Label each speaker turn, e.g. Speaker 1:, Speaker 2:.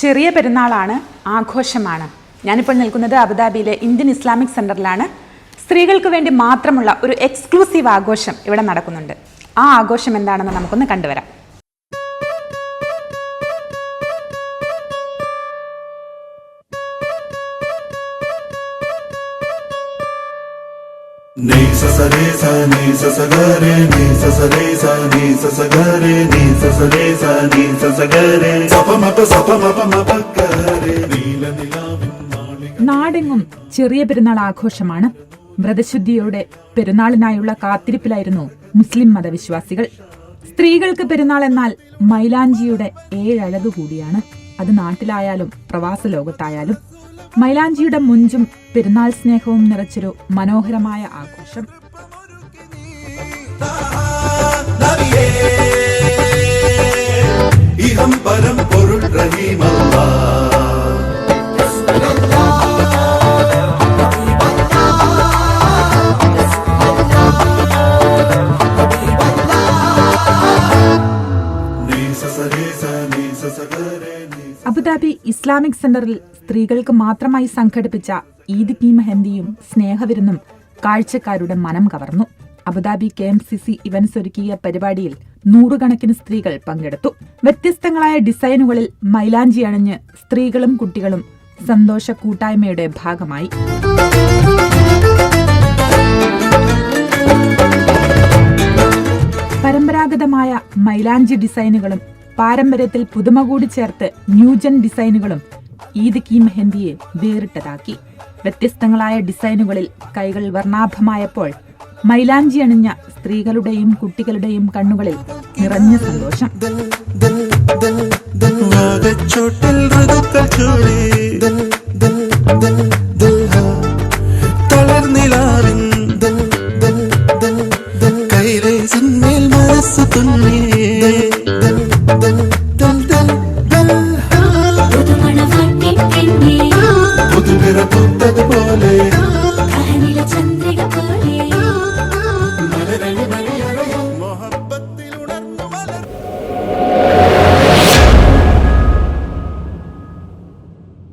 Speaker 1: ചെറിയ പെരുന്നാളാണ് ആഘോഷമാണ്. ഞാനിപ്പോൾ നിൽക്കുന്നത് അബുദാബിയിലെ ഇന്ത്യൻ ഇസ്ലാമിക് സെന്ററിലാണ് സ്ത്രീകൾക്ക് വേണ്ടി മാത്രമുള്ള ഒരു എക്സ്ക്ലൂസീവ് ആഘോഷം ഇവിടെ നടക്കുന്നുണ്ട്. ആ ആഘോഷം എന്താണെന്ന് നമുക്കൊന്ന് കണ്ടുവരാം. നാടെങ്ങും ചെറിയ പെരുന്നാൾ ആഘോഷമാണ്. വ്രതശുദ്ധിയോടെ പെരുന്നാളിനായുള്ള കാത്തിരിപ്പിലായിരുന്നു മുസ്ലിം മതവിശ്വാസികൾ. സ്ത്രീകൾക്ക് പെരുന്നാൾ എന്നാൽ മൈലാഞ്ചിയുടെ ഏഴഴക് കൂടിയാണ്. അത് നാട്ടിലായാലും പ്രവാസ ലോകത്തായാലും മൈലാഞ്ചിയുടെ മുഞ്ചും പെരുന്നാൾ സ്നേഹവും നിറച്ചൊരു മനോഹരമായ ആഘോഷം.
Speaker 2: പരം പൊരുൾ റഹീമല്ലാ നീ സ
Speaker 1: അബുദാബി ഇസ്ലാമിക് സെന്ററിൽ സ്ത്രീകൾക്ക് മാത്രമായി സംഘടിപ്പിച്ച ഈദ് കി മെഹന്തിയും സ്നേഹവിരുന്നും കാഴ്ചക്കാരുടെ മനം കവർന്നു. Abu Dhabi K M C C events ഒരുക്കിയ പരിപാടിയിൽ നൂറുകണക്കിന് സ്ത്രീകൾ പങ്കെടുത്തു. വ്യത്യസ്തങ്ങളായ ഡിസൈനുകളിൽ മൈലാഞ്ചി അണിഞ്ഞ് സ്ത്രീകളും കുട്ടികളും സന്തോഷ കൂട്ടായ്മയുടെ ഭാഗമായി. പരമ്പരാഗതമായ മൈലാഞ്ചി ഡിസൈനുകളും പാരമ്പര്യത്തിൽ പുതുമ കൂടി ചേർത്ത് ന്യൂജൻ ഡിസൈനുകളും ഈദ് കി മെഹന്തിയെ വേറിട്ടതാക്കി. വ്യത്യസ്തങ്ങളായ ഡിസൈനുകളിൽ കൈകൾ വർണാഭമായപ്പോൾ മൈലാഞ്ചി അണിഞ്ഞ സ്ത്രീകളുടെയും കുട്ടികളുടെയും കണ്ണുകളിൽ നിറഞ്ഞ സന്തോഷം.
Speaker 2: തളർന്നിലാറിൻ കൈലേസം മേൽ മനസ്സ് തുന്നേ. money.